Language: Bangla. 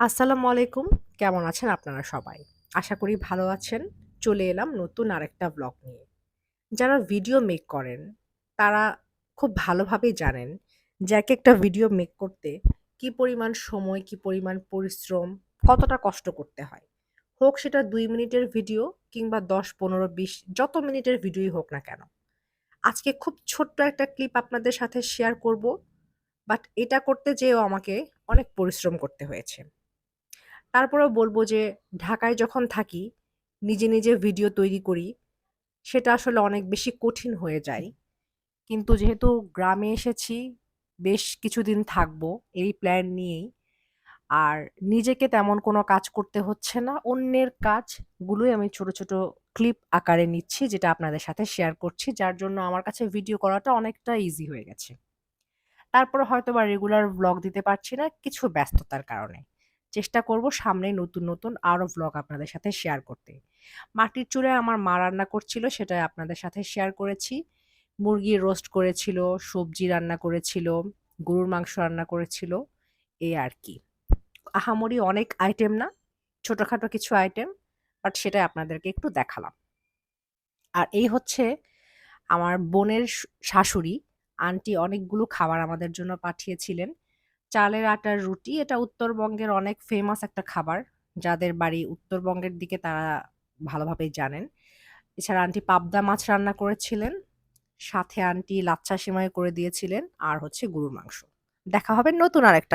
আসসালামু আলাইকুম। কেমন আছেন আপনারা সবাই? আশা করি ভালো আছেন। চলে এলাম নতুন আরেকটা ব্লগ নিয়ে। যারা ভিডিও মেক করেন, তারা খুব ভালোভাবেই জানেন যে এক একটা ভিডিও মেক করতে কি পরিমাণ সময়, কি পরিমাণ পরিশ্রম, কতটা কষ্ট করতে হয়। হোক সেটা দুই মিনিটের ভিডিও কিংবা দশ পনেরো বিশ যত মিনিটের ভিডিওই হোক না কেন। আজকে খুব ছোট্ট একটা ক্লিপ আপনাদের সাথে শেয়ার করব। বাট এটা করতে যেয়েও আমাকে অনেক পরিশ্রম করতে হয়েছে। তারপরেও বলব যে ঢাকায় যখন থাকি, নিজে, নিজে ভিডিও তৈরি করি, সেটা আসলে অনেক বেশি কঠিন হয়ে যায়। কিন্তু যেহেতু গ্রামে এসেছি, বেশ কিছুদিন থাকব এই প্ল্যান নিয়েই। আর নিজেকে তেমন কোনো কাজ করতে হচ্ছে না। অন্যের কাজগুলোই আমি ছোট, ছোট ক্লিপ আকারে নিচ্ছি যেটা আপনাদের সাথে শেয়ার করছি। যার জন্য আমার কাছে ভিডিও করাটা অনেকটা ইজি হয়ে গেছে। তারপরে হয়তো বা রেগুলার ভ্লগ দিতে পারছি না কিছু ব্যস্ততার কারণে। চেষ্টা করব সামনে নতুন, নতুন আরও ভ্লগ আপনাদের সাথে শেয়ার করতে। মাটির চুলায় আমার মা রান্না করছিল সেটাই আপনাদের সাথে শেয়ার করেছি। মুরগির রোস্ট করেছিল, সবজি রান্না করেছিল, গরুর মাংস রান্না করেছিল, এই আর কি। আহামরি অনেক আইটেম না, ছোটোখাটো কিছু আইটেম, বাট সেটাই আপনাদেরকে একটু দেখালাম। আর এই হচ্ছে আমার বোনের শাশুড়ি, আন্টি অনেকগুলো খাবার আমাদের জন্য পাঠিয়েছিলেন। চালের আটার রুটি, এটা উত্তরবঙ্গের অনেক ফেমাস একটা খাবার। যাদের বাড়ি উত্তরবঙ্গের দিকে তারা ভালোভাবেই জানেন। এছাড়া আন্টি পাবদা মাছ রান্না করেছিলেন। সাথে আন্টি লাচ্ছা সেমাই করে দিয়েছিলেন আর হচ্ছে গরুর মাংস। দেখা হবে নতুন আরেকটা